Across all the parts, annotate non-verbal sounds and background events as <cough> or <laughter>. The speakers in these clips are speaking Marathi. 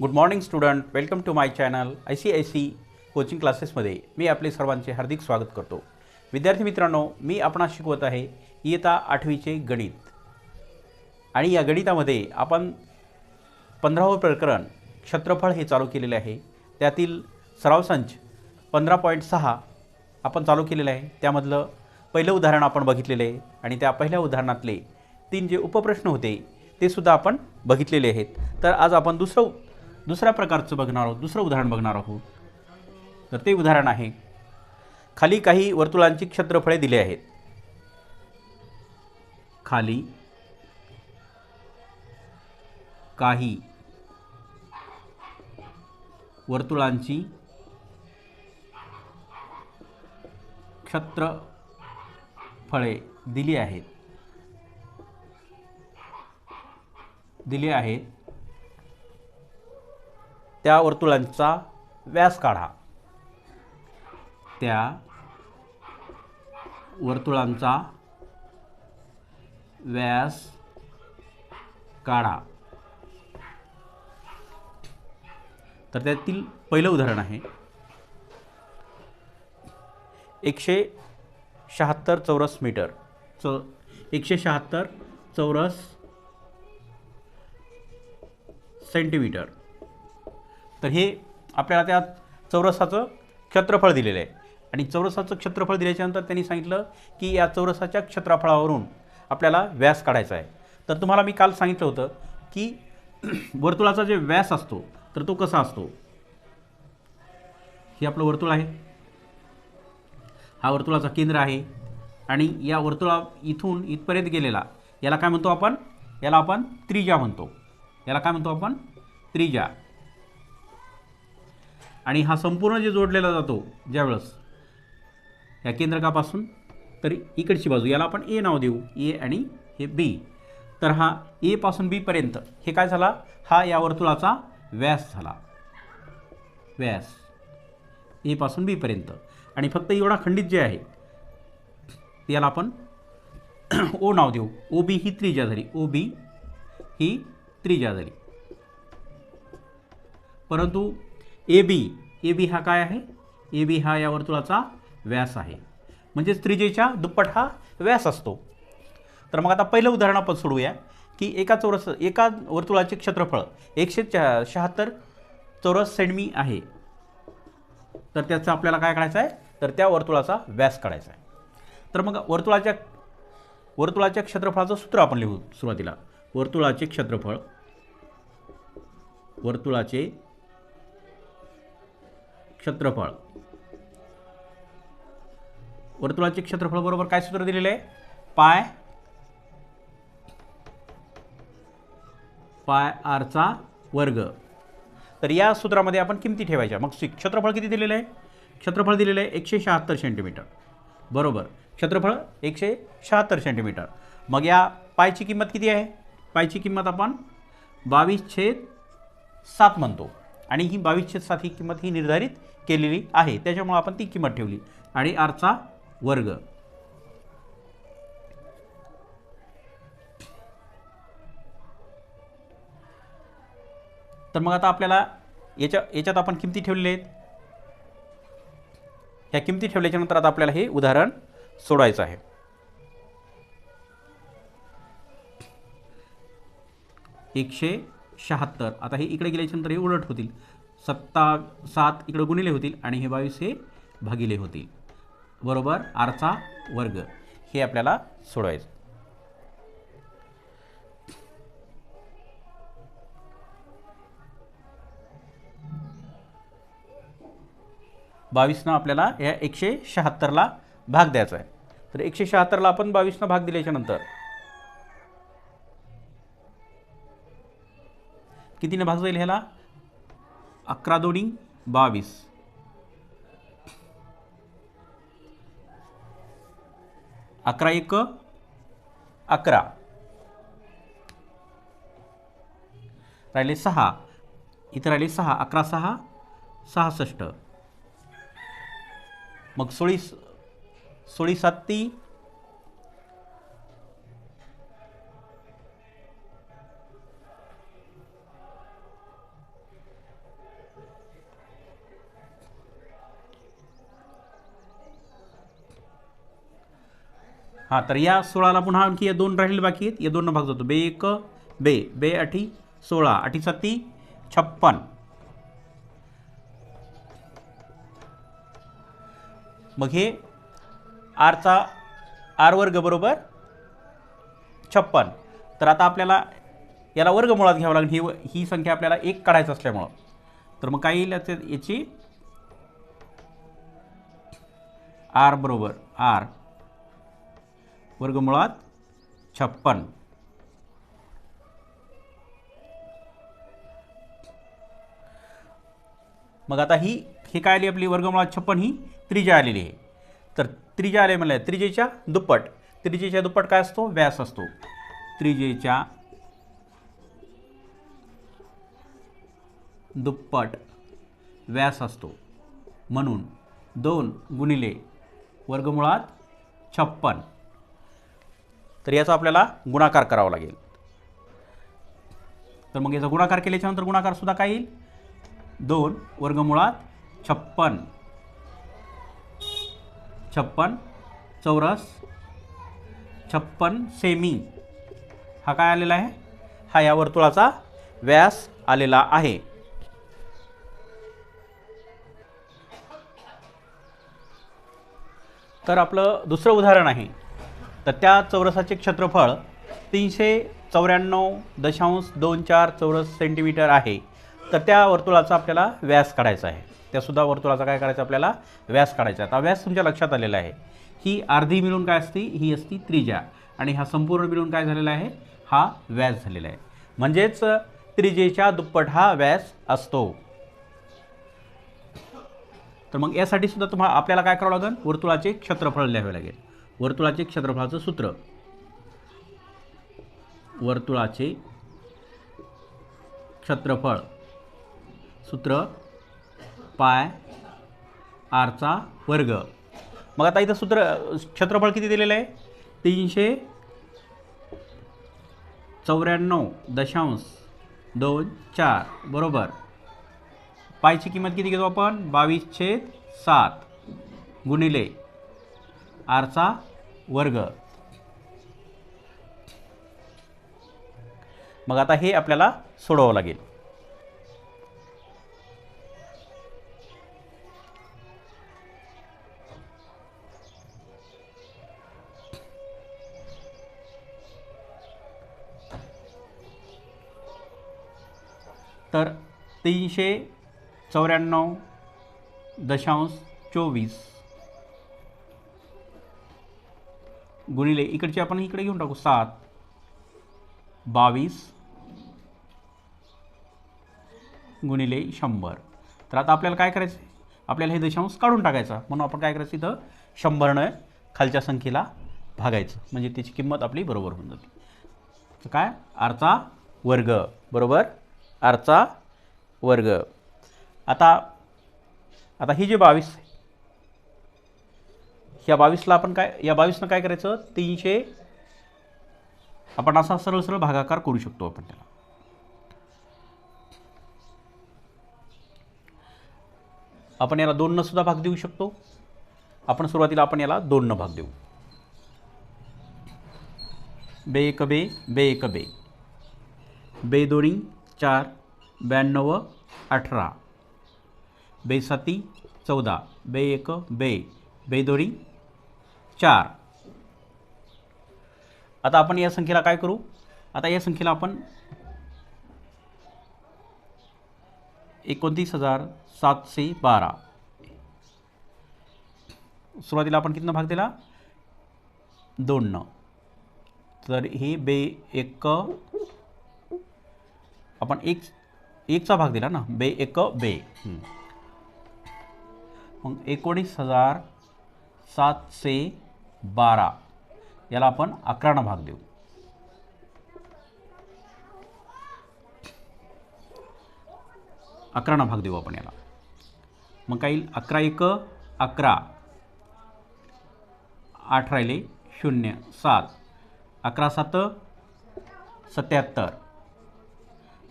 Good morning student welcome to my channel I C I C coaching क्लासेसमध्ये मी आपले सर्वांचे हार्दिक स्वागत करतो. विद्यार्थी मित्रांनो मी आपणास शिकवत आहे इयता आठवीचे गणित. आणि या गणितामध्ये आपण पंधरावं प्रकरण क्षेत्रफळ हे चालू केलेले आहे. त्यातील सराव संच पंधरा पॉईंट सहा आपण चालू केलेलं आहे. त्यामधलं पहिलं उदाहरण आपण बघितलेलं आहे. आणि त्या पहिल्या उदाहरणातले तीन जे उपप्रश्न होते ते सुद्धा आपण बघितलेले आहेत. तर आज आपण दुसरं दुसऱ्या प्रकारचं बघणार आहोत दुसरं उदाहरण बघणार आहोत. तर ते उदाहरण आहे खाली काही वर्तुळांची क्षेत्रफळे दिली आहेत. खाली काही वर्तुळांची क्षेत्रफळे दिली आहेत. दिली आहेत. त्या वर्तुळांचा व्यास काढा. त्या वर्तुळांचा व्यास काढा. तर त्यातील पहिलं उदाहरण आहे. एकशे शहात्तर चौरस मीटर. चौ एकशे शहात्तर चौरस सेंटीमीटर. तर हे आपल्याला त्या चौरसाचं क्षेत्रफळ दिलेलं आहे. आणि चौरसाचं क्षेत्रफळ दिल्याच्यानंतर त्यांनी सांगितलं की या चौरसाच्या क्षेत्रफळावरून आपल्याला व्यास काढायचा आहे. तर तुम्हाला मी काल सांगितलं होतं की <clears throat> वर्तुळाचा जे व्यास असतो तर तो कसा असतो? हे आपलं वर्तुळ आहे. हा वर्तुळाचा केंद्र आहे. आणि या वर्तुळा इथून इथपर्यंत गेलेला याला काय म्हणतो आपण? याला आपण त्रिजा म्हणतो. याला काय म्हणतो आपण? त्रिजा. आणि हा संपूर्ण जे जोडलेला जातो ज्यावेळेस या केंद्रकापासून तर इकडची बाजू याला आपण ए नाव देऊ ए आणि हे बी. तर हा एपासून बीपर्यंत हे काय झाला? हा या वर्तुळाचा व्यास झाला. व्यास. एपासून बीपर्यंत आणि फक्त एवढा खंडित जे आहे याला आपण ओ नाव देऊ. ओ बी ही त्रिज्या झाली ओ बी ही त्रिज्या झाली परंतु ए बी ए बी हा काय आहे? ए बी हा या वर्तुळाचा व्यास आहे. म्हणजेच त्रिजेच्या दुप्पट हा व्यास असतो. तर मग आता पहिलं उदाहरण आपण सोडूया की एका चौरस एका वर्तुळाचे क्षेत्रफळ एकशे चा शहात्तर चौरस सेंडमी आहे. तर त्याचं आपल्याला काय काढायचं आहे? तर त्या वर्तुळाचा व्यास काढायचा आहे. तर मग वर्तुळाच्या वर्तुळाच्या क्षेत्रफळाचं सूत्र आपण लिहू सुरुवातीला. वर्तुळाचे क्षेत्रफळ वर्तुळाचे क्षेत्रफळ. वर्तुळाचे क्षेत्रफळ बरोबर काय सूत्र दिलेलं? आहे पाय पाय आरचा वर्ग. तर या सूत्रामध्ये आपण किमती ठेवायच्या. मग क्षेत्रफळ किती दिलेलं आहे? क्षेत्रफळ दिलेलं आहे एकशे शहात्तर सेंटीमीटर बरोबर. क्षेत्रफळ एकशे शहात्तर सेंटीमीटर मग या पायची किंमत किती आहे? पायची किंमत आपण बावीस छेद सात म्हणतो. आणि ही बावीस छेद सात ही किंमत ही निर्धारित केलेली आहे. त्याच्यामुळे आपण ती किंमत ठेवली. आणि आरचा वर्ग. तर मग आता आपल्याला याच्या याच्यात आपण किमती ठेवलेल्या आहेत. ह्या किमती ठेवल्याच्या नंतर आता आपल्याला हे उदाहरण सोडवायचं आहे. एकशे शहात्तर. आता हे इकडे गेल्याच्यानंतर हे उलट होतील. सत्ता सात इकडं गुणिले होतील आणि हे बावीस हे भागिले होतील. बरोबर? आरचा वर्ग. हे आपल्याला सोडवायचं. बावीसनं आपल्याला या एकशे शहात्तरला भाग द्यायचा आहे. तर एकशे शहात्तरला आपण बावीसनं भाग दिल्याच्या नंतर कितीने भाग जाईल ह्याला? अकरा दोन्ही बावीस. अकरा एक अकरा. राहिले सहा. इथं राहिले सहा. अकरा सहा सहासष्ट. मग सोळी सोळी ती हां तर या सोळाला पुन्हा आणखी या दोन राहिले बाकी आहेत. या दोन भाग जातो. बे एक बे बे अठी सोळा. अठी सत्ती छप्पन. मग हे आरचा आर वर्ग बरोबर छप्पन. तर आता आपल्याला याला वर्गमुळात घ्यावं लागेल. ही ही संख्या आपल्याला एक काढायचं असल्यामुळं. तर मग काय येईल याचे- याची? आर बरोबर. आर. वर्गमुळात छप्पन. मग आता ही हे काय आली आपली वर्गमुळात छप्पन? ही त्रिज्या आलेली आहे. तर त्रिज्या आले म्हणलं त्रिजेच्या दुप्पट. त्रिजेच्या दुप्पट काय असतो? व्यास असतो. त्रिजेच्या दुप्पट व्यास असतो. म्हणून दोन गुणिले वर्गमुळात छप्पन. तर याचा आपल्याला गुणाकार करावा लागेल. तर मग याचा गुणाकार केल्याच्यानंतर गुणाकारसुद्धा काय येईल? दोन वर्गमुळात छप्पन. छप्पन चौरस छप्पन सेमी. हा काय आलेला आहे? हा या वर्तुळाचा व्यास आलेला आहे. तर आपलं दुसरं उदाहरण आहे. तर त्या चौरसाचे क्षेत्रफळ तीनशे चौऱ्याण्णव दशांश दोन चार चौरस सेंटीमीटर आहे. तर त्या वर्तुळाचा आपल्याला व्यास काढायचा आहे. त्यासुद्धा वर्तुळाचा काय करायचा आपल्याला? व्यास काढायचा आहे. आता व्यास तुमच्या लक्षात आलेला आहे. ही अर्धी मिळून काय असते? ही असती त्रिज्या. आणि हा संपूर्ण मिळून काय झालेला आहे? हा व्यास झालेला आहे. म्हणजेच त्रिजेच्या दुप्पट हा व्यास असतो. तर मग यासाठी सुद्धा तुम्हाला आपल्याला काय करावं लागेल? वर्तुळाचे क्षेत्रफळ लिहावे लागेल. वर्तुळाचे क्षेत्रफळाचं सूत्र. वर्तुळाचे क्षेत्रफळ सूत्र पाय आरचा वर्ग. मग आता इथं सूत्र क्षेत्रफळ किती दिलेलं आहे? तीनशे चौऱ्याण्णव दशांश दोन चार. बरोबर. पायची किंमत किती घेतो आपण? बावीस छेद सात गुणिले आरचा वर्ग. मग आता हे आपल्याला सोडवावं लागेल. तर तीनशे चौऱ्याण्णव दशांश चोवीस. गुणिले इकडचे आपण इकडे घेऊन टाकू सात. बावीस. गुणिले शंभर. तर आता आपल्याला काय करायचं आहे आपल्याला हे दशांश काढून टाकायचा. म्हणून आपण काय करायचं इथं? शंभरनं खालच्या संख्येला भागायचं. म्हणजे त्याची किंमत आपली बरोबर होऊन जाते. तर काय? आरचा वर्ग. बरोबर? आरचा वर्ग. आता आता ही जे बावीस आहे ह्या बावीसला आपण काय या बावीसनं काय करायचं? तीनशे आपण असा सरळ सरळ भागाकार करू शकतो आपण त्याला. आपण याला दोननं सुद्धा भाग देऊ शकतो. आपण सुरुवातीला आपण याला दोननं भाग देऊ. बे एक बे बे एक बे. बे दोन्ही चार ब्याण्णव अठरा. बे साती चौदा. बे एक बे. बे दोन्ही चार. आता आपण या संख्येला काय करू? आता या संख्येला आपण एकोणतीस हजार सातशे बारा. सुरुवातीला आपण कितना भाग दिला? दोननं. तर हे बे एक आपण एक एकचा भाग दिला ना? बे एक बे. मग एकोणीस हजार सातशे बारा. याला आपण अकरानं भाग देऊ. अकरानं भाग देऊ आपण याला. मग काय येईल? अकरा एक अकरा. आठ राहिले शून्य सात. अकरा सात सत्याहत्तर.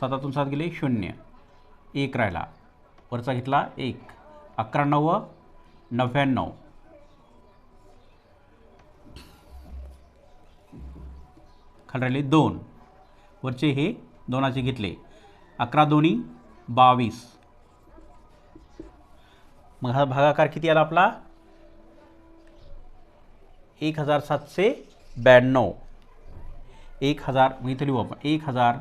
सातातून सात गेले शून्य. एक राहिला. वरचा घेतला एक. अकरा नव्व नव्याण्णव. खाली राहिले दोन. वरचे हे दोनाचे घेतले. अकरा दोन्ही बावीस. मग हा भागाकार किती आला आपला? एक हजार सातशे ब्याण्णव. एक हजार मी इथं लिहू आपण. एक हजार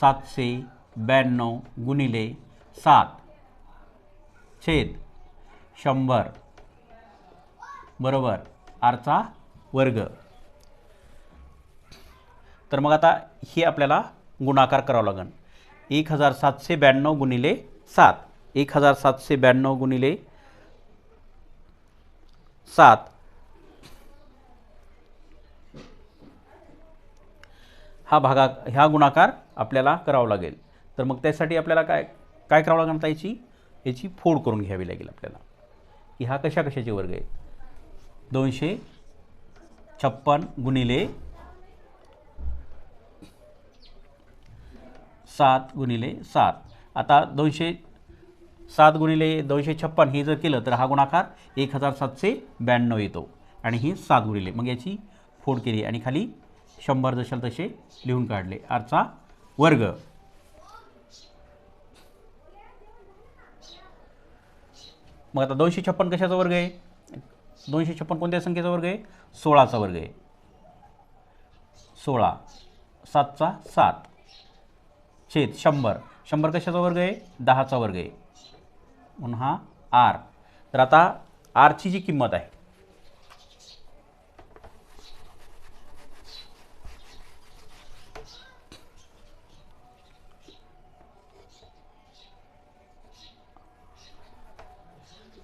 सातशे ब्याण्णव गुणिले सात. छेद. शंभर. बरोबर. आरचा वर्ग. तर मग आता हे आपल्याला गुणाकार करावं लागेल एक हजार सातशे ब्याण्णव गुणिले सात. एक हजार सातशे ब्याण्णव गुणिले सात. हा भागा ह्या गुणाकार आपल्याला करावा लागेल. तर मग त्यासाठी आपल्याला काय काय करावं लागेल आता याची याची फोड करून घ्यावी लागेल आपल्याला. की हा कशा कशाचे वर्ग आहेत? दोनशे छप्पन गुणिले सात गुणिले सात. आता दोनशे सात गुणिले दोनशे छप्पन हे जर केलं तर हा गुणाकार एक हजार सातशे ब्याण्णव येतो. आणि ही सात गुणिले. मग याची फोड केली आणि खाली शंभर जशाल तसे लिहून काढले. आरचा वर्ग. मग आता दोनशे छप्पन कशाचा वर्ग आहे? दोनशे छप्पन कोणत्या संख्येचा वर्ग आहे? सोळाचा वर्ग आहे. सोळा. सातचा सात. छेद शंभर. शंभर कशाचा वर्ग आहे? दहाचा वर्ग आहे. म्हणून हा आर. तर आता आरची जी किंमत आहे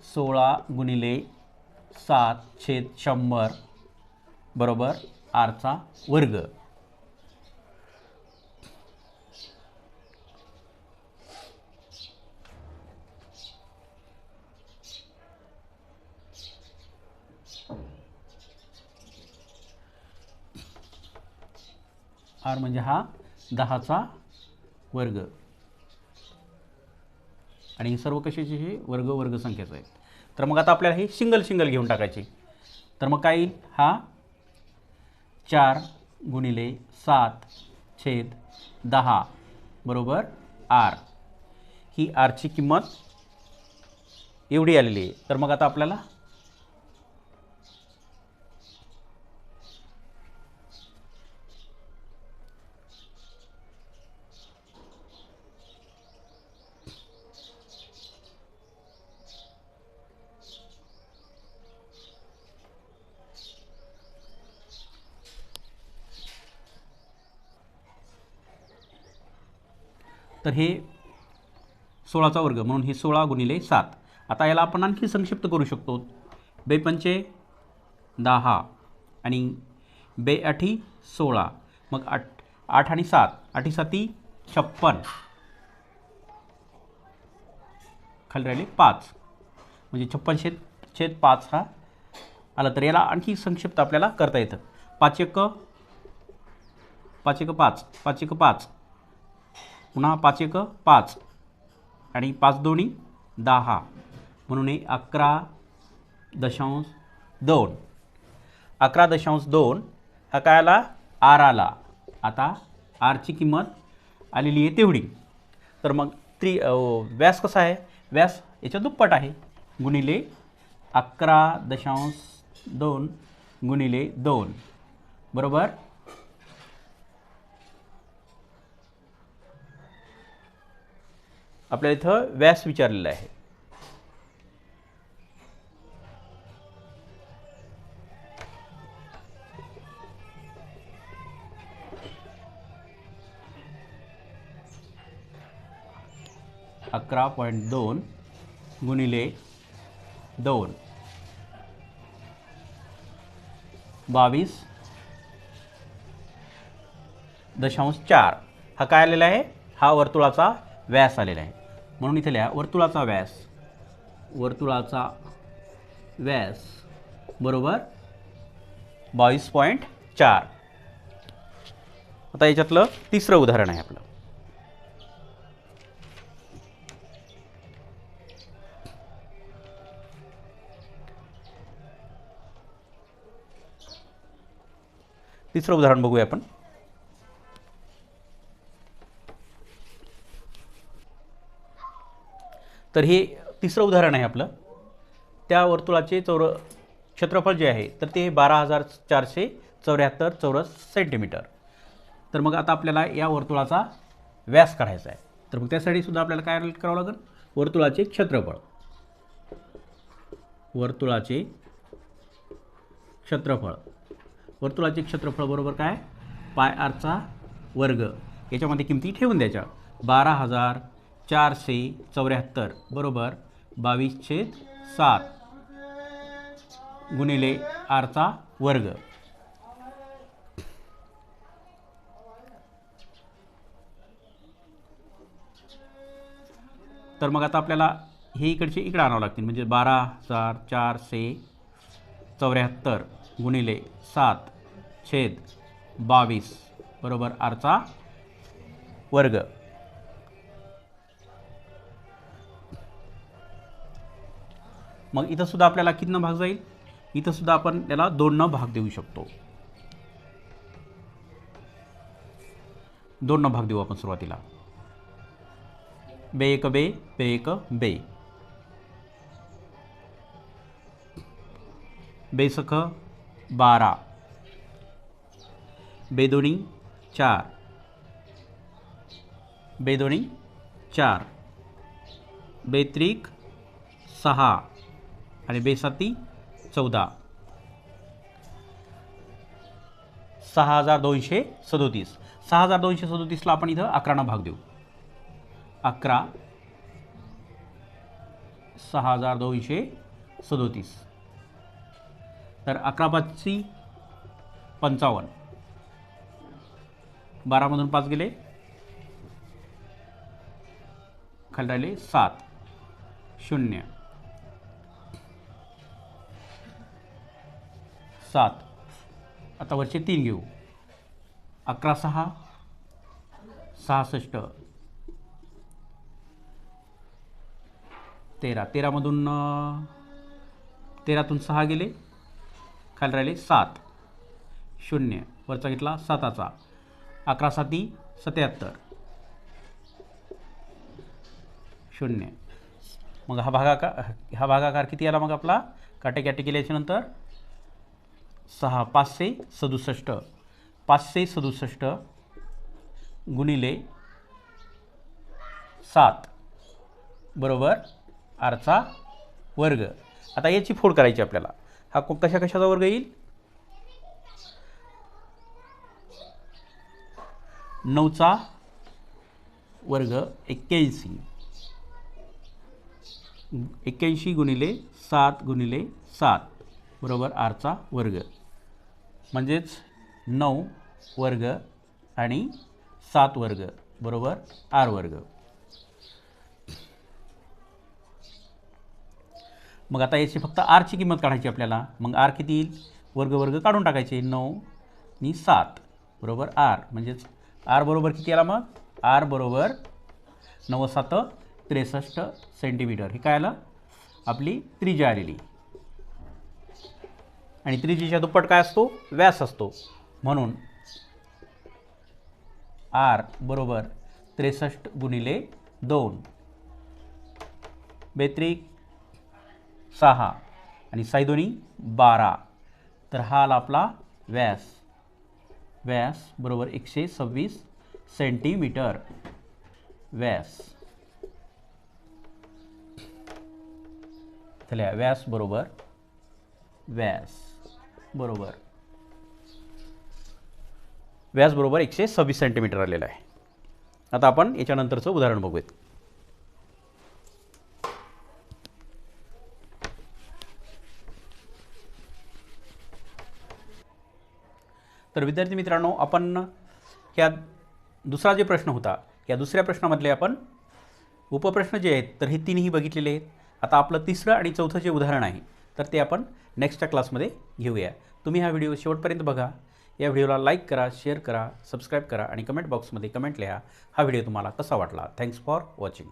सोळा गुणिले सात छेद शंभर बरोबर आरचा वर्ग. आर म्हणजे हा दहाचा वर्ग. आणि सर्व कशाचे हे? वर्ग वर्ग संख्याचं आहे. तर मग आता आपल्याला हे सिंगल सिंगल घेऊन टाकायचे. तर मग काय येईल? हा चार गुणिले सात छेद दहा बरोबर आर. ही आरची किंमत एवढी आलेली आहे. तर मग आता आपल्याला तर हे सोळाचा वर्ग म्हणून हे सोळा गुणिले सात. आता याला आपण आणखी संक्षिप्त करू शकतो. बेपंचे दहा आणि बे आठी सोळा. मग आठ आठ आणि सात आठी साती छप्पन. खाली राहिले पाच. म्हणजे छप्पन छेद छेद पाच हा आला. तर याला आणखी संक्षिप्त आपल्याला करता येतं. पाच एक पाच एक पाच पाच एक पाच. पुन्हा पाच एक पाच. आणि पाच दोन्ही दहा. म्हणून हे अकरा दशांश दोन. अकरा दशांश दोन हा काय आला? आर आला. आता आरची किंमत आलेली आहे तेवढी. तर मग त्रि व्यास कसा आहे? व्यास याच्या दुप्पट आहे. गुणिले अकरा दशांश दोन गुणिले दोन. बरोबर? आपल्या इथं व्यास विचारलेला आहे. अकरा पॉईंट दोन गुणिले दोन. बावीस दशांश चार. हा काय आलेला आहे? हा वर्तुळाचा व्यास आलेला आहे. म्हणून इथे लिहा वर्तुळाचा व्यास. वर्तुळाचा व्यास बरोबर बावीस पॉईंट चार. आता याच्यातलं तिसरं उदाहरण आहे आपलं. तिसरं उदाहरण बघूया आपण. तर हे तिसरं उदाहरण आहे आपलं. त्या वर्तुळाचे चौर क्षेत्रफळ जे आहे तर ते बारा हजार चारशे चौऱ्याहत्तर चौरस सेंटीमीटर. तर मग आता आपल्याला या वर्तुळाचा व्यास काढायचा आहे. तर मग त्यासाठी सुद्धा आपल्याला काय करावं लागेल? वर्तुळाचे क्षेत्रफळ. वर्तुळाचे क्षेत्रफळ. वर्तुळाचे क्षेत्रफळ बरोबर काय? पाय आरचा वर्ग. याच्यामध्ये किमती ठेवून द्यायच्या. बारा हजार चारशे चौऱ्याहत्तर बरोबर? बावीस छेद सात गुणिले आरचा वर्ग. तर मग आता आपल्याला हे इकडचे इकडे आणावं लागतील. म्हणजे बारा हजार चारशे चौऱ्याहत्तर गुणिले सात छेद बावीस बरोबर? आरचा वर्ग. मग इथं सुद्धा आपल्याला कितनं भाग जाईल? इथं सुद्धा आपण त्याला दोननं भाग देऊ शकतो. दोननं भाग देऊ आपण सुरुवातीला. बे एक बे बे एक बे. बेसख बारा. बेदोणी चार. बेदोणी चार. बेत्रिक सहा. आणि बेसाती चौदा. सहा हजार दोनशे सदोतीस. सहा हजार दोनशे सदोतीसला आपण इथं अकरानं भाग देऊ. अकरा. सहा हजार दोनशे सदोतीस. तर अकरा पाचशी पंचावन्न. बारामधून पाच गेले. खाली राहिले सात. शून्य. सात. आता वरचे तीन घेऊ. अकरा सहा सहासष्ट. तेरा. तेरामधून तेरातून सहा गेले. खाली राहिले सात. शून्य. वरचा घेतला साताचा. अकरा साती सत्याहत्तर. शून्य. मग हा भागाकार हा भागाकार किती आला मग आपला? काटे काटे केल्याच्यानंतर सहा पाचशे सदुसष्ट पाचशे सदुसष्ट गुणिले सात. बरोबर? आरचा वर्ग. आता याची फोड करायची आपल्याला. हा को कशा कशाचा वर्ग येईल? नऊचा वर्ग एक्क्याऐंशी. एक्क्याऐंशी गुणिले सात गुणिले सात. बरोबर? आरचा वर्ग. म्हणजेच नऊ वर्ग आणि सात वर्ग बरोबर? आर वर्ग. मग आता याची फक्त आरची किंमत काढायची आपल्याला. मग आर किती येईल? वर्ग वर्ग काढून टाकायचे. नऊ आणि सात बरोबर? आर. म्हणजेच आर बरोबर किती आला मग? आर बरोबर नव्वद सात त्रेसष्ट सेंटीमीटर. हे काय आलं? आपली त्रिज्या आलेली. आणि त्रिज्येच्या दुप्पट काय असतो? व्यास असतो. म्हणून आर बरोबर त्रेसष्ट गुणिले दोन. बेत्रिक सहा आणि साईदोनी बारा. तर हा आला आपला व्यास. व्यास बरोबर एकशे सव्वीस सेंटीमीटर. व्यास. चला व्यास बरोबर व्यास. बरोबर. व्यास बरोबर एकशे सव्वीस सेंटीमीटर आलेलं आहे. आता आपण याच्यानंतरचं उदाहरण बघूयात. तर विद्यार्थी मित्रांनो आपण ह्या दुसरा जे प्रश्न होता या दुसऱ्या प्रश्नामधले आपण उपप्रश्न जे आहेत तर हे तीनही बघितलेले आहेत. आता आपलं तिसरं आणि चौथं जे उदाहरण आहे तर ते आपण नेक्स्टच्या क्लासमध्ये घेऊया. तुम्ही हा व्हिडिओ शेवटपर्यंत बघा. या व्हिडिओला लाईक करा शेअर करा सबस्क्राईब करा आणि कमेंट बॉक्समध्ये कमेंट लिहा. हा व्हिडिओ तुम्हाला कसा वाटला? Thanks for watching